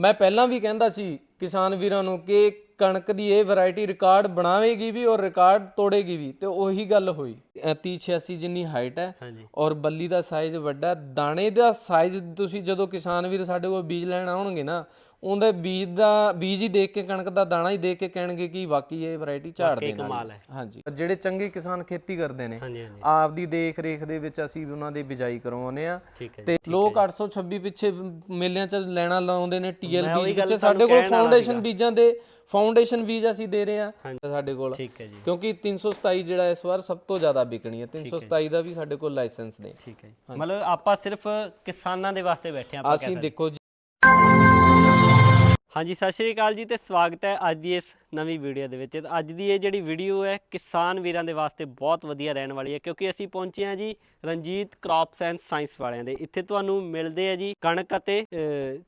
ਮੈਂ ਪਹਿਲਾਂ ਵੀ ਕਹਿੰਦਾ ਸੀ ਕਿਸਾਨ ਵੀਰਾਂ ਨੂੰ ਕਿ ਕਣਕ ਦੀ ਇਹ ਵੈਰਾਈਟੀ ਰਿਕਾਰਡ ਬਣਾਵੇਗੀ ਵੀ ਔਰ ਰਿਕਾਰਡ ਤੋੜੇਗੀ ਵੀ ਤੇ ਉਹੀ ਗੱਲ ਹੋਈ। 30 86 ਜਿੰਨੀ ਹਾਈਟ ਹੈ ਔਰ ਬੱਲੀ ਦਾ ਸਾਈਜ਼ ਵੱਡਾ ਦਾਣੇ ਦਾ ਸਾਈਜ਼ ਤੁਸੀਂ ਜਦੋਂ ਕਿਸਾਨ ਵੀਰ ਸਾਡੇ ਕੋਲ ਬੀਜ ਲੈਣ ਆਉਣਗੇ ਨਾ ਉਹਦੇ ਬੀਜ ਦਾ ਬੀਜ ਹੀ ਦੇਖ ਕੇ ਕਣਕ ਦਾ ਦਾਣਾ ਹੀ ਦੇਖ ਕੇ ਕਹਿਣਗੇ ਕਿ ਵਾਕਈ ਇਹ ਵੈਰਾਈਟੀ ਝਾੜ ਦੇ ਨਾਲ ਕਮਾਲ ਹੈ। ਹਾਂਜੀ। ਜਿਹੜੇ ਚੰਗੇ ਕਿਸਾਨ ਖੇਤੀ ਕਰਦੇ ਨੇ ਹਾਂਜੀ ਆਪਦੀ ਦੇਖ ਰੇਖ ਦੇ ਵਿੱਚ ਅਸੀਂ ਉਹਨਾਂ ਦੀ ਬਿਜਾਈ ਕਰਵਾਉਂਦੇ ਆ ਤੇ ਲੋਕ 826 ਪਿੱਛੇ ਮੇਲਿਆਂ 'ਚ ਲੈਣਾ ਲਾਉਂਦੇ ਨੇ ਟੀਐਲ ਬੀਜ ਤੁਹਾਨੂੰ ਸਾਡੇ ਕੋਲ ਫਾਊਂਡੇਸ਼ਨ ਬੀਜਾਂ ਦੇ ਫਾਊਂਡੇਸ਼ਨ ਬੀਜ ਅਸੀਂ ਦੇ ਰਹੇ ਆ ਸਾਡੇ ਕੋਲ। ਕਿਉਂਕਿ 327 ਜਿਹੜਾ ਇਸ ਵਾਰ ਸਭ ਤੋਂ ਜ਼ਿਆਦਾ ਵਿਕਣੀ ਹੈ 327 ਦਾ ਵੀ ਸਾਡੇ ਕੋਲ ਲਾਇਸੈਂਸ ਨੇ। ਠੀਕ ਹੈ ਜੀ। ਮਤਲਬ ਆਪਾਂ ਸਿਰਫ ਕਿਸਾਨਾਂ ਦੇ ਵਾਸਤੇ ਬੈਠੇ ਆਪਾਂ ਅਸੀਂ ਦੇਖੋ ਹਾਂਜੀ, ਸਤਿ ਸ਼੍ਰੀ ਅਕਾਲ ਜੀ ਤੇ ਸਵਾਗਤ ਹੈ ਅੱਜ ਦੀ ਇਸ ਨਵੀਂ ਵੀਡੀਓ ਦੇ ਵਿੱਚ। ਅੱਜ ਦੀ ਇਹ ਜਿਹੜੀ ਵੀਡੀਓ ਹੈ, ਕਿਸਾਨ ਵੀਰਾਂ ਦੇ ਵਾਸਤੇ ਬਹੁਤ ਵਧੀਆ ਰਹਿਣ ਵਾਲੀ ਹੈ, ਕਿਉਂਕਿ ਅਸੀਂ ਪਹੁੰਚੇ ਹਾਂ ਜੀ ਰਣਜੀਤ ਕ੍ਰੌਪਸ ਐਂਡ ਸਾਇੰਸ ਵਾਲਿਆਂ ਦੇ। ਇੱਥੇ ਤੁਹਾਨੂੰ ਮਿਲਦੇ ਆ ਜੀ ਕਣਕ ਅਤੇ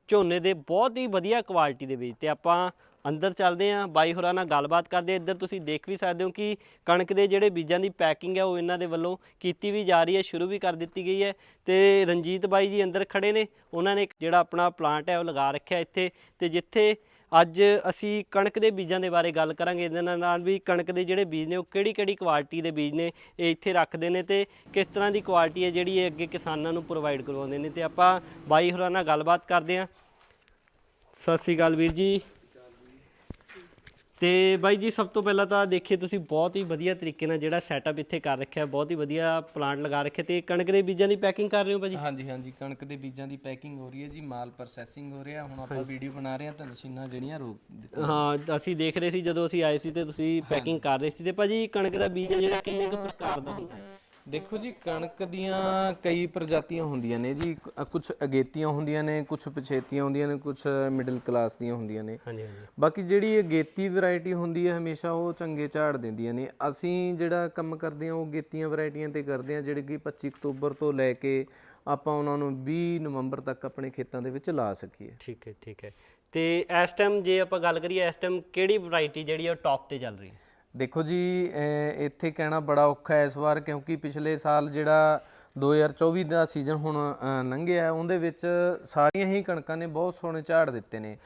ਝੋਨੇ ਦੇ ਬਹੁਤ ਹੀ ਵਧੀਆ ਕੁਆਲਿਟੀ ਦੇ ਬੀਜ ਤੇ ਆਪਾਂ ਅੰਦਰ ਚੱਲਦੇ ਹਾਂ, ਬਾਈ ਹੋਰਾਂ ਨਾਲ ਗੱਲਬਾਤ ਕਰਦੇ ਹਾਂ। ਇੱਧਰ ਤੁਸੀਂ ਦੇਖ ਵੀ ਸਕਦੇ ਹੋ ਕਿ ਕਣਕ ਦੇ ਜਿਹੜੇ ਬੀਜਾਂ ਦੀ ਪੈਕਿੰਗ ਹੈ, ਉਹ ਇਹਨਾਂ ਦੇ ਵੱਲੋਂ ਕੀਤੀ ਵੀ ਜਾ ਰਹੀ ਹੈ, ਸ਼ੁਰੂ ਵੀ ਕਰ ਦਿੱਤੀ ਗਈ ਹੈ। ਤੇ ਰਣਜੀਤ ਬਾਈ ਜੀ ਅੰਦਰ ਖੜੇ ਨੇ, ਉਹਨਾਂ ਨੇ ਜਿਹੜਾ ਆਪਣਾ ਪਲਾਂਟ ਹੈ, ਉਹ ਲਗਾ ਰੱਖਿਆ ਇੱਥੇ। ਤੇ ਜਿੱਥੇ ਅੱਜ ਅਸੀਂ ਕਣਕ ਦੇ ਬੀਜਾਂ ਦੇ ਬਾਰੇ ਗੱਲ ਕਰਾਂਗੇ ਇਹਦੇ ਨਾਲ ਵੀ ਕਣਕ ਦੇ ਜਿਹੜੇ ਬੀਜ ਨੇ, ਉਹ ਕਿਹੜੀ ਕਿਹੜੀ ਕੁਆਲਿਟੀ ਦੇ ਬੀਜ ਨੇ, ਇਹ ਇੱਥੇ ਰੱਖਦੇ ਨੇ ਤੇ ਕਿਸ ਤਰ੍ਹਾਂ ਦੀ ਕੁਆਲਿਟੀ ਹੈ ਜਿਹੜੀ ਇਹ ਅੱਗੇ ਕਿਸਾਨਾਂ ਨੂੰ ਪ੍ਰੋਵਾਈਡ ਕਰਵਾਉਂਦੇ ਨੇ। ਤੇ ਆਪਾਂ ਬਾਈ ਹੋਰਾਂ ਨਾਲ ਗੱਲਬਾਤ ਕਰਦੇ ਹਾਂ। ਸਤਿ ਸ਼੍ਰੀ ਅਕਾਲ ਵੀਰ ਜੀ। ਤੇ ਬਾਈ ਜੀ ਸਭ ਤੋਂ ਪਹਿਲਾਂ ਤਾਂ ਦੇਖੀਏ ਤੁਸੀਂ ਬਹੁਤ ਹੀ ਵਧੀਆ ਤਰੀਕੇ ਨਾਲ ਜਿਹੜਾ ਸੈਟਅਪ ਇੱਥੇ ਕਰ ਰੱਖਿਆ ਬਹੁਤ ਹੀ ਵਧੀਆ ਪਲਾਂਟ ਲਗਾ ਰੱਖਿਆ ਤੇ ਕਣਕ ਦੇ ਬੀਜਾਂ ਦੀ ਪੈਕਿੰਗ ਕਰ ਰਹੇ ਹੋ ਭਾਜੀ? ਹਾਂਜੀ ਹਾਂਜੀ ਕਣਕ ਦੇ ਬੀਜਾਂ ਦੀ ਪੈਕਿੰਗ ਹੋ ਰਹੀ ਹੈ ਜੀ ਮਾਲ ਪ੍ਰੋਸੈਸਿੰਗ ਹੋ ਰਿਹਾ ਹੁਣ ਆਪਾਂ ਵੀਡੀਓ ਬਣਾ ਰਹੇ ਹਾਂ ਤਾਂ ਮਸ਼ੀਨਾਂ ਜਿਹੜੀਆਂ ਰੋਕ ਦਿੱਤੀਆਂ ਹਾਂ ਅਸੀਂ ਦੇਖ ਰਹੇ ਸੀ ਜਦੋਂ ਅਸੀਂ ਆਏ ਸੀ ਤੇ ਤੁਸੀਂ ਪੈਕਿੰਗ ਕਰ ਰਹੇ ਸੀ ਤੇ ਭਾਜੀ ਕਣਕ ਦਾ ਬੀਜ ਜਿਹੜਾ ਕਿੰਨੇ ਕੁ ਪ੍ਰਕਾਰ ਦਾ ਹੁੰਦਾ ਹੈ? ਦੇਖੋ ਜੀ ਕਣਕ ਦੀਆਂ ਕਈ ਪ੍ਰਜਾਤੀਆਂ ਹੁੰਦੀਆਂ ਨੇ ਜੀ। ਕੁਝ ਅਗੇਤੀਆਂ ਹੁੰਦੀਆਂ ਨੇ ਕੁਝ ਪਛੇਤੀਆਂ ਹੁੰਦੀਆਂ ਨੇ ਕੁਝ ਮਿਡਲ ਕਲਾਸ ਦੀਆਂ ਹੁੰਦੀਆਂ ਨੇ। ਹਾਂਜੀ ਹਾਂਜੀ। ਬਾਕੀ ਜਿਹੜੀ ਅਗੇਤੀ ਵੈਰਾਈਟੀ ਹੁੰਦੀ ਹੈ ਹਮੇਸ਼ਾ ਉਹ ਚੰਗੇ ਝਾੜ ਦਿੰਦੀਆਂ ਨੇ। ਅਸੀਂ ਜਿਹੜਾ ਕੰਮ ਕਰਦੇ ਹਾਂ ਉਹ ਅਗੇਤੀਆਂ ਵੈਰਾਈਟੀਆਂ ਤੇ ਕਰਦੇ ਹਾਂ ਜਿਹੜੇ ਕਿ 25 ਅਕਤੂਬਰ ਤੋਂ ਲੈ ਕੇ ਆਪਾਂ ਉਹਨਾਂ ਨੂੰ 20 ਨਵੰਬਰ ਤੱਕ ਆਪਣੇ ਖੇਤਾਂ ਦੇ ਵਿੱਚ ਲਾ ਸਕੀਏ। ਠੀਕ ਹੈ ਠੀਕ ਹੈ। ਤੇ ਇਸ ਟਾਈਮ ਜੇ ਆਪਾਂ ਗੱਲ ਕਰੀਏ ਇਸ ਟਾਈਮ ਕਿਹੜੀ ਵੈਰਾਈਟੀ ਜਿਹੜੀ ਉਹ ਟੌਪ ਤੇ ਚੱਲ ਰਹੀ? ਹੈ ਦੇਖੋ ਜੀ ਇੱਥੇ ਕਹਿਣਾ ਬੜਾ ਔਖਾ ਹੈ ਇਸ ਵਾਰ ਕਿਉਂਕਿ ਪਿਛਲੇ ਸਾਲ ਜਿਹੜਾ 2024 ਦਾ ਸੀਜ਼ਨ ਹੁਣ ਅਹ, ਲੰਘਿਆ ਉਹਦੇ ਵਿੱਚ ਸਾਰੀਆਂ ਹੀ ਕਣਕਾਂ ਨੇ ਬਹੁਤ ਸੋਹਣੇ ਝਾੜ ਦਿੱਤੇ ਨੇ।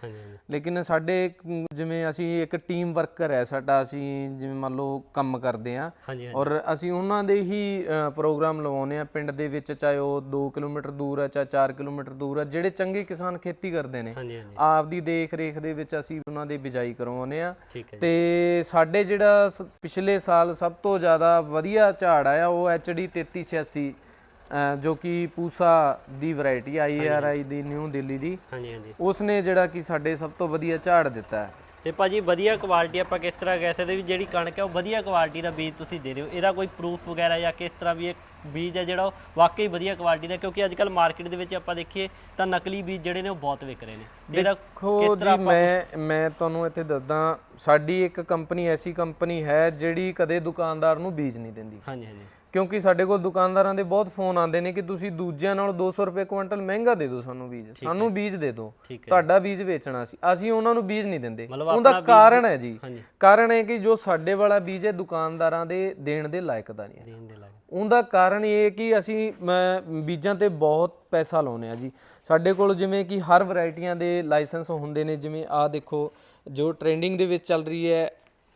ਲੇਕਿਨ ਸਾਡੇ ਕ- ਜਿਵੇਂ ਅਸੀਂ ਇੱਕ ਟੀਮ ਵਰਕਰ ਹੈ ਸਾਡਾ ਅਸੀਂ ਜਿਵੇਂ ਮੰਨ ਲਓ ਕੰਮ ਕਰਦੇ ਆ ਹਾਂਜੀ ਔਰ ਅਸੀਂ ਉਹਨਾਂ ਦੇ ਹੀ ਅ, ਪ੍ਰੋਗਰਾਮ ਲਵਾਉਂਦੇ ਆ ਪਿੰਡ ਦੇ ਵਿੱਚ ਚਾਹੇ ਉਹ 2 ਕਿਲੋਮੀਟਰ ਦੂਰ ਹੈ ਚਾਹੇ 4 ਕਿਲੋਮੀਟਰ ਦੂਰ ਹੈ ਜਿਹੜੇ ਚੰਗੇ ਕਿਸਾਨ ਖੇਤੀ ਕਰਦੇ ਨੇ। ਹਾਂਜੀ ਹਾਂਜੀ। ਆਪਦੀ ਦੇਖ ਰੇਖ ਦੇ ਵਿੱਚ ਅਸੀਂ ਉਹਨਾਂ ਦੀ ਬਿਜਾਈ ਕਰਵਾਉਂਦੇ ਆ ਠੀਕ ਹੈ ਤੇ ਸਾਡੇ ਜਿਹੜਾ ਸ- ਪਿਛਲੇ ਸਾਲ ਸਭ ਤੋਂ ਜ਼ਿਆਦਾ ਵਧੀਆ ਝਾੜ ਆਇਆ ਉਹ ਐਚਡੀ 3386 ਅ, ਜੋ ਕਿ ਪੂਸਾ ਦੀ variety I A R I the new Delhi ਦੀ। ਹਾਂਜੀ ਹਾਂਜੀ। ਉਸਨੇ ਜਿਹੜਾ ਕਿ ਸਾਡੇ ਸਭ ਤੋਂ ਵਧੀਆ ਝਾੜ ਦਿੱਤਾ ਹੈ। ਤੇ ਭਾਜੀ ਵਧੀਆ ਕੁਆਲਿਟੀ ਆਪਾਂ ਕਿਸ ਤਰ੍ਹਾਂ ਕਹਿ ਸਕਦੇ ਵੀ ਜਿਹੜੀ ਕਣਕ ਹੈ ਉਹ ਵਧੀਆ ਕੁਆਲਿਟੀ ਦਾ ਬੀਜ ਤੁਸੀਂ ਦੇ ਰਹੇ ਹੋ। ਇਹਦਾ ਕੋਈ ਪ੍ਰੂਫ ਵਗੈਰਾ ਜਾਂ ਕਿਸ ਤਰ੍ਹਾਂ ਵੀ ਇਹ ਬੀਜ ਹੈ ਜਿਹੜਾ ਉਹ ਵਾਕਈ ਵਧੀਆ ਕੁਆਲਿਟੀ ਦਾ ਕਿਉਂਕਿ ਅੱਜ ਕੱਲ ਮਾਰਕੀਟ ਦੇ ਵਿੱਚ ਆਪਾਂ ਦੇਖੀਏ ਤਾਂ ਨਕਲੀ ਬੀਜ ਜਿਹੜੇ ਨੇ ਉਹ ਬਹੁਤ ਵਿਕ ਰਹੇ ਨੇ। ਦੇਖੋ ਜੀ ਮੈਂ ਮੈਂ ਤੁਹਾਨੂੰ ਇੱਥੇ ਦੱਸਦਾ ਸਾਡੀ ਇੱਕ ਕੰਪਨੀ ਐਸੀ ਕੰਪਨੀ ਹੈ ਜਿਹੜੀ ਕਦੇ ਦੁਕਾਨਦਾਰ ਨੂੰ ਬੀਜ ਨਹੀਂ ਦਿੰਦੀ। ਹਾਂਜੀ ਹਾਂਜੀ। ਕਿਉਂਕਿ ਸਾਡੇ ਕੋਲ ਦੁਕਾਨਦਾਰਾਂ ਦੇ ਬਹੁਤ ਫੋਨ ਆਉਂਦੇ ਨੇ ਕਿ ਤੁਸੀਂ ਦੂਜਿਆਂ ਨਾਲੋਂ 200 ਰੁਪਏ ਕੁਇੰਟਲ ਮਹਿੰਗਾ ਦੇ ਦਿਓ ਸਾਨੂੰ ਬੀਜ। ਸਾਨੂੰ ਬੀਜ ਦੇ ਦਿਓ। ਤੁਹਾਡਾ ਬੀਜ ਵੇਚਣਾ ਸੀ। ਅਸੀਂ ਉਹਨਾਂ ਨੂੰ ਬੀਜ ਨਹੀਂ ਦਿੰਦੇ। ਉਹਦਾ ਕਾਰਨ ਹੈ ਜੀ। ਕਾਰਨ ਹੈ ਕਿ ਜੋ ਸਾਡੇ ਵਾਲਾ ਬੀਜ ਹੈ ਦੁਕਾਨਦਾਰਾਂ ਦੇ ਦੇਣ ਦੇ ਲਾਇਕ ਦਾ ਨਹੀਂ ਹੈ। ਉਹਦਾ ਕਾਰਨ ਇਹ ਹੈ ਕਿ ਅਸੀਂ ਬੀਜਾਂ ਤੇ ਬਹੁਤ ਪੈਸਾ ਲਾਉਨੇ ਆ ਜੀ। ਸਾਡੇ ਕੋਲ ਜਿਵੇਂ ਕਿ ਹਰ ਵੈਰਾਈਟੀਆਂ ਦੇ ਲਾਇਸੈਂਸ ਹੁੰਦੇ ਨੇ। ਜਿਵੇਂ ਆਹ ਦੇਖੋ ਜੋ ਟ੍ਰੈਂਡਿੰਗ ਦੇ ਵਿੱਚ ਚੱਲ ਰਹੀ ਹੈ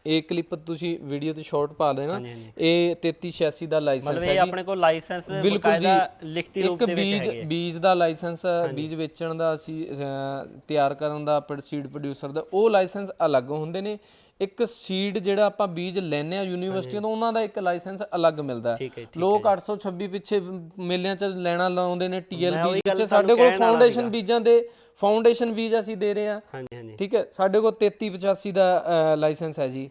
ਇਹ ਕਲਿੱਪ ਤੁਸੀਂ ਵੀਡੀਓ ਤੇ ਸ਼ਾਰਟ ਪਾ ਦੇਣਾ। ਇਹ 3386 ਦਾ ਲਾਇਸੈਂਸ ਮਤਲਬ ਹੈ ਇਹ ਆਪਣੇ ਕੋਲ ਲਾਇਸੈਂਸ ਬਿਲਕੁਲ ਜੀ। ਬਕਾਇਦਾ ਲਿਖਤੀ ਰੂਪ ਇੱਕ ਦੇ ਵਿੱਚ ਬੀਜ ਹੈਗੇ ਆ। ਬੀਜ ਦਾ ਲਾਇਸੈਂਸ ਬੀਜ ਵੇਚਣ ਦਾ ਅਸੀਂ ਤਿਆਰ ਕਰਨ ਦਾ ਸੀਡ ਪ੍ਰੋਡਿਊਸਰ ਦਾ ਉਹ ਲਾਇਸੈਂਸ ਅਲੱਗ ਹੁੰਦੇ ਨੇ। ਇੱਕ ਸੀਡ ਜਿਹੜਾ ਆਪਾਂ ਬੀਜ ਲੈਨੇ ਆ ਯੂਨੀਵਰਸਿਟੀਆਂ ਤੋਂ ਉਹਨਾਂ ਦਾ ਇੱਕ ਲਾਇਸੈਂਸ ਅਲੱਗ ਮਿਲਦਾ ਹੈ। ਹੈ ਲੋਕ 826 ਪਿੱਛੇ ਮੇਲਿਆਂ 'ਚ ਲੈਣਾ ਲਾਉਂਦੇ ਨੇ ਟੀਐਲ ਮੈਂ ਉਹੀ ਬੀਜ ਗੱਲ ਪਿੱਛੇ ਸਾਡੇ ਕੋਲ ਫਾਊਂਡੇਸ਼ਨ ਬੀਜਾਂ ਦੇ ਫਾਊਂਡੇਸ਼ਨ ਬੀਜ ਅਸੀਂ ਦੇ ਰਹੇ ਹਾਂ। ਹਾਂਜੀ ਹਾਂਜੀ। ਠੀਕ ਹੈ ਸਾਡੇ ਕੋਲ 3385 ਦਾ ਲਾਇਸੈਂਸ ਹੈ ਜੀ।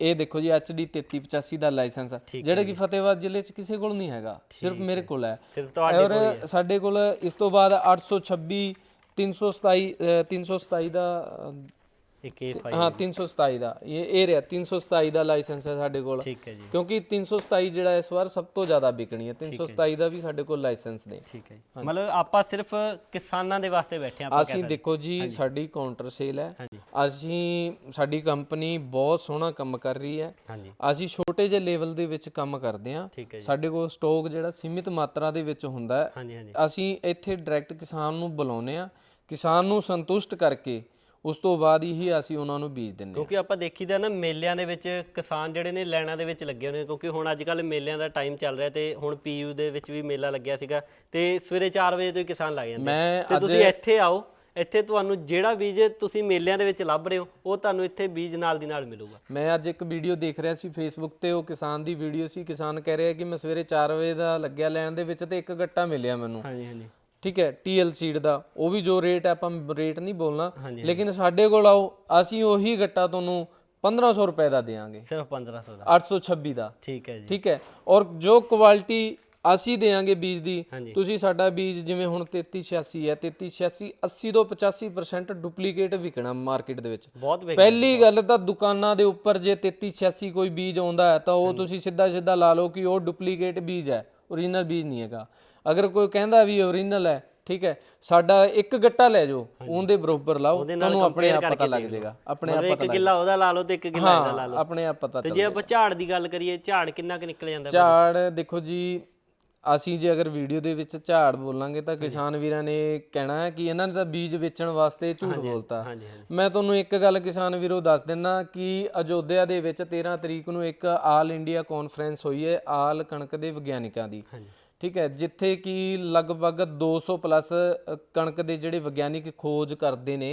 ਇਹ ਦੇਖੋ ਜੀ ਐਚਡੀ 3385 ਦਾ ਲਾਇਸੈਂਸ ਹੈ। ਜਿਹੜਾ ਕਿ ਫਤਿਹਵਾਦ ਜ਼ਿਲ੍ਹੇ 'ਚ ਕਿਸੇ ਕੋਲ ਨਹੀਂ ਹੈਗਾ ਸਿਰਫ ਮੇਰੇ ਕੋਲ ਹੈ। ਸਿਰਫ ਤੁਹਾਡੇ ਔਰ ਸਾਡੇ ਕੋਲ ਇਸ ਤੋਂ ਬਾਅਦ 826 327 ਅ, 327 ਦਾ ਇੱਕ ਇਹ ਫਾਈਲ ਹਾਂ 327 ਦਾ। ਇਹ ਇਹ ਰਿਹਾ 327 ਦਾ ਲਾਇਸੈਂਸ ਹੈ ਸਾਡੇ ਕੋਲ। ਠੀਕ ਹੈ ਜੀ। ਕਿਉਂਕਿ 327 ਜਿਹੜਾ ਇਸ ਵਾਰ ਸਭ ਤੋਂ ਜ਼ਿਆਦਾ ਵਿਕਣੀ ਹੈ। 327 ਦਾ ਵੀ ਸਾਡੇ ਕੋਲ ਲਾਇਸੈਂਸ ਨੇ। ਠੀਕ ਹੈ ਜੀ। ਮਤਲਬ ਆਪਾਂ ਸਿਰਫ ਕਿਸਾਨਾਂ ਦੇ ਵਾਸਤੇ ਬੈਠੇ ਹਾਂ ਆਪਾਂ ਅਸੀਂ ਦੇਖੋ ਜੀ ਸਾਡੀ ਕਾਊਂਟਰ ਸੇਲ ਹੈ। ਹਾਂਜੀ। ਅਸੀਂ ਸਾਡੀ ਕੰਪਨੀ ਬਹੁਤ ਸੋਹਣਾ ਕੰਮ ਕਰ ਰਹੀ ਹੈ। ਅਸੀਂ ਛੋਟੇ ਜਿਹੇ ਲੈਵਲ ਦੇ ਵਿੱਚ ਕੰਮ ਕਰਦੇ ਹਾਂ। ਸਾਡੇ ਕੋਲ ਸਟਾਕ ਜਿਹੜਾ ਸੀਮਿਤ ਮਾਤਰਾ ਦੇ ਵਿੱਚ ਹੁੰਦਾ ਹੈ। ਅਸੀਂ ਇੱਥੇ ਡਾਇਰੈਕਟ ਕਿਸਾਨ ਨੂੰ ਬੁਲਾਉਂਦੇ ਆ ਕਿਸਾਨ ਨੂੰ ਸੰਤੁਸ਼ਟ ਕਰਕੇ ਉਸ ਤੋਂ ਬਾਅਦ ਹੀ ਅਸੀਂ ਉਹਨਾਂ ਨੂੰ ਬੀਜ ਦਿੰਦੇ ਹਾਂ। ਕਿਉਂਕਿ ਆਪਾਂ ਦੇਖੀਦਾ ਨਾ ਮੇਲਿਆਂ ਦੇ ਵਿੱਚ ਕਿਸਾਨ ਜਿਹੜੇ ਨੇ ਲਾਈਨਾਂ ਦੇ ਵਿੱਚ ਲੱਗੇ ਹੋਣੇ ਕਿਉਂਕਿ ਹੁਣ ਅੱਜ ਕੱਲ ਮੇਲਿਆਂ ਦਾ ਟਾਈਮ ਚੱਲ ਰਿਹਾ ਤੇ ਹੁਣ ਪੀਯੂ ਦੇ ਵਿੱਚ ਵੀ ਮੇਲਾ ਲੱਗਿਆ ਸੀਗਾ ਤੇ ਸਵੇਰੇ 4 ਵਜੇ ਤੋਂ ਹੀ ਕਿਸਾਨ ਲੱਗ ਜਾਂਦੇ ਮੈਂ ਤੇ ਅੱਜ ਤੁਸੀਂ ਇੱਥੇ ਆਓ ਇੱਥੇ ਤੁਹਾਨੂੰ ਜਿਹੜਾ ਬੀਜ ਤੁਸੀਂ ਮੇਲਿਆਂ ਦੇ ਵਿੱਚ ਲੱਭ ਰਹੇ ਹੋ ਉਹ ਤੁਹਾਨੂੰ ਇੱਥੇ ਬੀਜ ਨਾਲ ਦੀ ਨਾਲ ਮਿਲੂਗਾ। ਮੈਂ ਅੱਜ ਇੱਕ ਵੀਡੀਓ ਦੇਖ ਰਿਹਾ ਸੀ ਫੇਸਬੁੱਕ ਤੇ ਉਹ ਕਿਸਾਨ ਦੀ ਵੀਡੀਓ ਸੀ। ਕਿਸਾਨ ਕਹਿ ਰਿਹਾ ਕਿ ਮੈਂ ਸਵੇਰੇ 4 ਵਜੇ ਦਾ ਲੱਗਿਆ ਲੈਣ ਦੇ ਵਿੱਚ ਤੇ ਇੱਕ ਗੱਟਾ ਮਿਲਿਆ ਮੈਨੂੰ। ਹਾਂਜੀ ਹਾਂਜੀ। ਠੀਕ ਹੈ ਟੀਐਲ ਸੀਡ ਦਾ। ਉਹ ਵੀ ਜੋ ਰੇਟ ਹੈ ਆਪਾਂ ਰੇਟ ਨਹੀਂ ਬੋਲਣਾ। ਲੇਕਿਨ ਸਾਡੇ ਕੋਲ ਆਓ ਅਸੀਂ ਉਹੀ ਗੱਟਾ ਤੁਹਾਨੂੰ 1500 ਰੁਪਏ ਦਾ ਦੇਵਾਂਗੇ ਸਿਰਫ 1500 ਦਾ। 826 ਦਾ। ਠੀਕ ਹੈ ਜੀ। ਠੀਕ ਹੈ ਔਰ ਜੋ ਕੁਆਲਿਟੀ ਅਸੀਂ ਦੇਵਾਂਗੇ ਬੀਜ ਦੀ। ਤੁਸੀਂ ਸਾਡਾ ਬੀਜ ਜਿਵੇਂ ਹੁਣ 3386 ਹੈ 3386 80 ਤੋਂ 85% ਡੁਪਲੀਕੇਟ ਵਿਕਣਾ ਮਾਰਕੀਟ ਦੇ ਵਿੱਚ। ਪਹਿਲੀ ਗੱਲ ਤਾਂ ਦੁਕਾਨਾਂ ਦੇ ਉੱਪਰ ਜੇ 3386 ਕੋਈ ਬੀਜ ਆਉਂਦਾ ਹੈ ਤਾਂ ਉਹ ਤੁਸੀਂ ਸਿੱਧਾ ਸਿੱਧਾ ਲਾ ਲਓ ਕਿ ਉਹ ਡੁਪਲੀਕੇਟ ਬੀਜ ਹੈ ਓਰੀਜਨਲ ਬੀਜ ਨਹੀਂ ਹੈਗਾ। ਅਗਰ ਕੋਈ ਕਹਿੰਦਾ ਵੀ ਓਰੀਜਨਲ ਹੈ ਠੀਕ ਹੈ ਸਾਡਾ ਇੱਕ ਗੱਟਾ ਲੈ ਜਾਓ ਉਹਦੇ ਬਰੋਬਰ ਲਾਓ ਤੁਹਾਨੂੰ ਆਪਣੇ ਆਪ ਪਤਾ ਲੱਗ ਜਾਏਗਾ ਆਪਣੇ ਆਪ ਮਤਲਬ ਇੱਕ ਕਿੱਲਾ ਉਹਦਾ ਲਾ ਲਓ ਤੇ ਇੱਕ ਕਿੱਲਾ ਇਹਦਾ ਲਾ ਲਓ। ਆਪਣੇ ਆਪ ਪਤਾ ਚੱਲ ਜੇ ਆਪਾਂ ਝਾੜ ਦੀ ਗੱਲ ਕਰੀਏ ਝਾੜ ਕਿੰਨਾ ਕੁ ਨਿਕਲ ਜਾਂਦਾ ਝਾੜ ਦੇਖੋ ਜੀ ਅਸੀਂ ਜੇ ਅਗਰ ਵੀਡੀਓ ਦੇ ਵਿੱਚ ਝਾੜ ਬੋਲਾਂਗੇ ਤਾਂ ਕਿਸਾਨ ਵੀਰਾਂ ਨੇ ਕਹਿਣਾ ਹੈ ਕਿ ਇਹਨਾਂ ਨੇ ਤਾਂ ਬੀਜ ਵੇਚਣ ਵਾਸਤੇ ਝੂਠ ਬੋਲਤਾ। ਮੈਂ ਤੁਹਾਨੂੰ ਇੱਕ ਗੱਲ ਕਿਸਾਨ ਵੀਰੋ ਦੱਸ ਦਿੰਨਾ ਕਿ ਅਯੋਧਿਆ ਦੇ ਵਿੱਚ 13 ਤਰੀਕ ਨੂੰ ਇੱਕ ਆਲ ਇੰਡੀਆ ਕਾਨਫਰੰਸ ਹੋਈ ਹੈ ਆਲ ਕਣਕ ਦੇ ਵਿਗਿਆਨਿਕਾਂ ਦੀ। ਠੀਕ ਹੈ ਜਿੱਥੇ ਕਿ ਲਗਭਗ 200 ਪਲੱਸ ਕਣਕ ਦੇ ਜਿਹੜੇ ਵਿਗਿਆਨਿਕ ਖੋਜ ਕਰਦੇ ਨੇ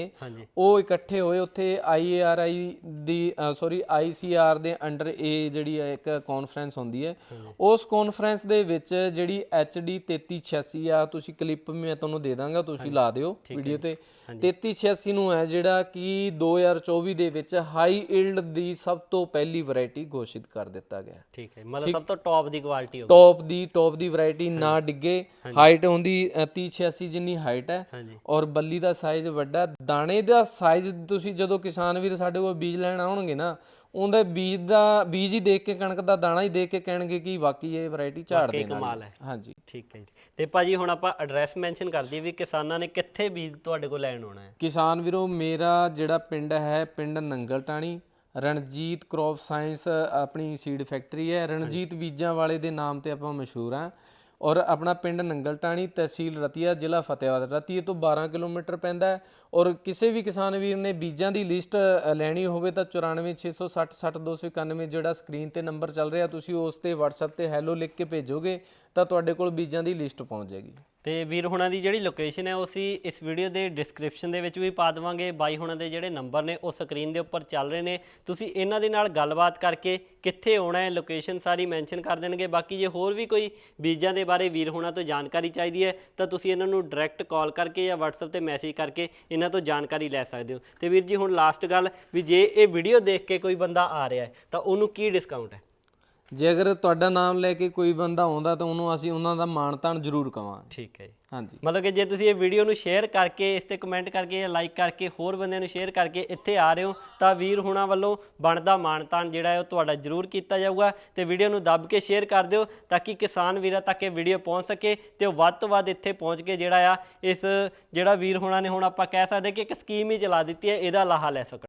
ਉਹ ਇਕੱਠੇ ਹੋਏ ਉੱਥੇ I A R I the sorry I C A R ਦੇ ਅੰਡਰ ਇਹ ਜਿਹੜੀ ਹੈ ਇੱਕ ਕਾਨਫਰੰਸ ਹੁੰਦੀ ਹੈ। ਉਸ ਕਾਨਫਰੰਸ ਦੇ ਵਿੱਚ ਜਿਹੜੀ ਐਚਡੀ 3386 ਆ ਤੁਸੀਂ ਕਲਿੱਪ ਮੈਂ ਤੁਹਾਨੂੰ ਦੇ ਦਾਂਗਾ ਤੁਸੀਂ ਲਾ ਦਿਓ ਵੀਡੀਓ ਤੇ। 3386 ਨੂੰ ਹੈ ਜਿਹੜਾ ਕਿ 2024 ਦੇ ਵਿੱਚ ਹਾਈ ਈਲਡ ਦੀ ਸਭ ਤੋਂ ਪਹਿਲੀ ਵੈਰਾਈਟੀ ਘੋਸ਼ਿਤ ਕਰ ਦਿੱਤਾ ਗਿਆ। ਠੀਕ ਹੈ ਮਤਲਬ ਸਭ ਤੋਂ ਟੌਪ ਦੀ ਕੁਆਲਿਟੀ ਹੋਊਗੀ ਟੌਪ ਦੀ ਟੌਪ ਦੀ ਵੈਰਾਈਟੀ ਨਾ ਡਿੱਗੇ ਹਾਈਟ ਹੁੰਦੀ 30 86 ਜਿੰਨੀ ਹਾਈਟ ਹੈ ਔਰ ਬੱਲੀ ਦਾ ਸਾਈਜ਼ ਵੱਡਾ। ਦਾਣੇ ਦਾ ਸਾਈਜ਼ ਤੁਸੀਂ ਜਦੋਂ ਕਿਸਾਨ ਵੀਰ ਸਾਡੇ ਕੋਲ ਬੀਜ ਲੈਣ ਆਉਣਗੇ ਨਾ ਉਹਦਾ ਬੀਜ ਦਾ ਬੀਜ ਹੀ ਦੇਖ ਕੇ ਕਣਕ ਦਾ ਦਾਣਾ ਹੀ ਦੇਖ ਕੇ ਕਹਿਣਗੇ ਕਿ ਵਾਕਈ ਇਹ ਵੈਰਾਈਟੀ ਝਾੜ ਦੇ ਨਾਲ ਹਾਂਜੀ। ਠੀਕ ਹੈ ਜੀ। ਤੇ ਭਾਜੀ ਹੁਣ ਆਪਾਂ ਐਡਰੈਸ ਮੈਂਸ਼ਨ ਕਰ ਦਈਏ ਵੀ ਕਿਸਾਨਾਂ ਨੇ ਕਿੱਥੇ ਬੀਜ ਤੁਹਾਡੇ ਕੋਲ ਲੈਣ ਆਉਣਾ ਹੈ। ਕਿਸਾਨ ਵੀਰੋ ਮੇਰਾ ਜਿਹੜਾ ਪਿੰਡ ਹੈ ਪਿੰਡ ਨੰਗਲ ਟਾਣੀ। ਰਣਜੀਤ ਕ੍ਰੌਪ ਸਾਇੰਸ ਆਪਣੀ ਸੀਡ ਫੈਕਟਰੀ ਹੈ। ਰਣਜੀਤ ਬੀਜਾਂ ਵਾਲੇ ਦੇ ਨਾਮ ਤੇ ਆਪਾਂ ਮਸ਼ਹੂਰ ਹਾਂ। ਔਰ ਆਪਣਾ ਪਿੰਡ ਨੰਗਲਟਾਣੀ ਤਹਿਸੀਲ ਰਤੀਆ, ਜ਼ਿਲ੍ਹਾ ਫਤਿਆਬਾਦ ਰਤੀਏ ਤੋਂ 12 ਕਿਲੋਮੀਟਰ ਪੈਂਦਾ ਹੈ ਔਰ ਕਿਸੇ ਵੀ ਕਿਸਾਨ ਵੀਰ ਨੇ ਬੀਜਾਂ ਦੀ ਲਿਸਟ ਲੈਣੀ ਹੋਵੇ ਤਾਂ 9460 60291 ਜਿਹੜਾ ਸਕਰੀਨ ਤੇ ਨੰਬਰ ਚੱਲ ਰਿਹਾ, ਤੁਸੀਂ ਉਸ ਤੇ WhatsApp ਤੇ ਹੈਲੋ ਲਿਖ ਕੇ ਭੇਜੋਗੇ। ਤਾਂ ਤੁਹਾਡੇ ਕੋਲ ਬੀਜਾਂ ਦੀ ਲਿਸਟ ਪਹੁੰਚ ਜਾਏਗੀ। ਤੇ ਵੀਰ ਹੁਣਾਂ ਦੀ ਜਿਹੜੀ ਲੋਕੇਸ਼ਨ ਹੈ, ਉਹ ਅਸੀਂ ਇਸ ਵੀਡੀਓ ਦੇ ਡਿਸਕ੍ਰਿਪਸ਼ਨ ਦੇ ਵਿੱਚ ਵੀ ਪਾ ਦੇਵਾਂਗੇ। ਬਾਈ ਹੁਣਾਂ ਦੇ ਜਿਹੜੇ ਨੰਬਰ ਨੇ, ਉਹ ਸਕਰੀਨ ਦੇ ਉੱਪਰ ਚੱਲ ਰਹੇ ਨੇ। ਤੁਸੀਂ ਇਹਨਾਂ ਦੇ ਨਾਲ ਗੱਲਬਾਤ ਕਰਕੇ ਕਿੱਥੇ ਆਉਣਾ ਹੈ ਲੋਕੇਸ਼ਨ ਸਾਰੀ ਮੈਂਸ਼ਨ ਕਰ ਦੇਣਗੇ। ਬਾਕੀ ਜੇ ਹੋਰ ਵੀ ਕੋਈ ਬੀਜਾਂ ਦੇ ਬਾਰੇ ਵੀਰ ਹੁਣਾਂ ਤੋਂ ਜਾਣਕਾਰੀ ਚਾਹੀਦੀ ਹੈ, ਤਾਂ ਤੁਸੀਂ ਇਹਨਾਂ ਨੂੰ ਡਾਇਰੈਕਟ ਕਾਲ ਕਰਕੇ ਜਾਂ WhatsApp ਤੇ ਮੈਸੇਜ ਕਰਕੇ ਇਹਨਾਂ ਤੋਂ ਜਾਣਕਾਰੀ ਲੈ ਸਕਦੇ ਹੋ। ਤੇ ਵੀਰ ਜੀ, ਹੁਣ ਲਾਸਟ ਗੱਲ ਵੀ ਜੇ ਇਹ ਵੀਡੀਓ ਦੇਖ ਕੇ ਕੋਈ ਬੰਦਾ ਆ ਰਿਹਾ ਹੈ, ਤਾਂ ਉਹਨੂੰ ਕੀ ਡਿਸਕਾਊਂਟ ਹੈ? ਜੇ ਅਗਰ ਤੁਹਾਡਾ ਨਾਮ ਲੈ ਕੇ ਕੋਈ ਬੰਦਾ ਆਉਂਦਾ ਤਾਂ ਉਹਨੂੰ ਅਸੀਂ ਉਹਨਾਂ ਦਾ ਮਾਣ ਤਾਣ ਜ਼ਰੂਰ ਕਵਾਂਗੇ। ਠੀਕ ਹੈ ਜੀ। ਹਾਂਜੀ। ਮਤਲਬ ਕਿ ਜੇ ਤੁਸੀਂ ਇਹ ਵੀਡੀਓ ਨੂੰ ਸ਼ੇਅਰ ਕਰਕੇ ਇਸ ਤੇ ਕਮੈਂਟ ਕਰਕੇ ਜਾਂ ਲਾਈਕ ਕਰਕੇ ਹੋਰ ਬੰਦਿਆਂ ਨੂੰ ਸ਼ੇਅਰ ਕਰਕੇ ਇੱਥੇ ਆ ਰਹੇ ਹੋ ਤਾਂ ਵੀਰ ਹੁਣਾਂ ਵੱਲੋਂ ਬਣਦਾ ਮਾਣਤਾਨ ਜਿਹੜਾ ਹੈ ਉਹ ਤੁਹਾਡਾ ਜ਼ਰੂਰ ਕੀਤਾ ਜਾਊਗਾ। ਤੇ ਵੀਡੀਓ ਨੂੰ ਦੱਬ ਕੇ ਸ਼ੇਅਰ ਕਰ ਦਿਓ ਤਾਂ ਕਿ ਕਿਸਾਨ ਵੀਰਾਂ ਤੱਕ ਇਹ ਵੀਡੀਓ ਪਹੁੰਚ ਸਕੇ ਤੇ ਉਹ ਵੱਧ ਤੋਂ ਵੱਧ ਇੱਥੇ ਪਹੁੰਚ ਕੇ ਜਿਹੜਾ ਆ ਇਸ ਜਿਹੜਾ ਵੀਰ ਹੁਣਾਂ ਨੇ ਹੁਣ ਆਪਾਂ ਕਹਿ ਸਕਦੇ ਕਿ ਇੱਕ ਸਕੀਮ ਹੀ ਚਲਾ ਦਿੱਤੀ ਹੈ ਇਹਦਾ ਲਾਹਾ ਲੈ ਸਕਣ।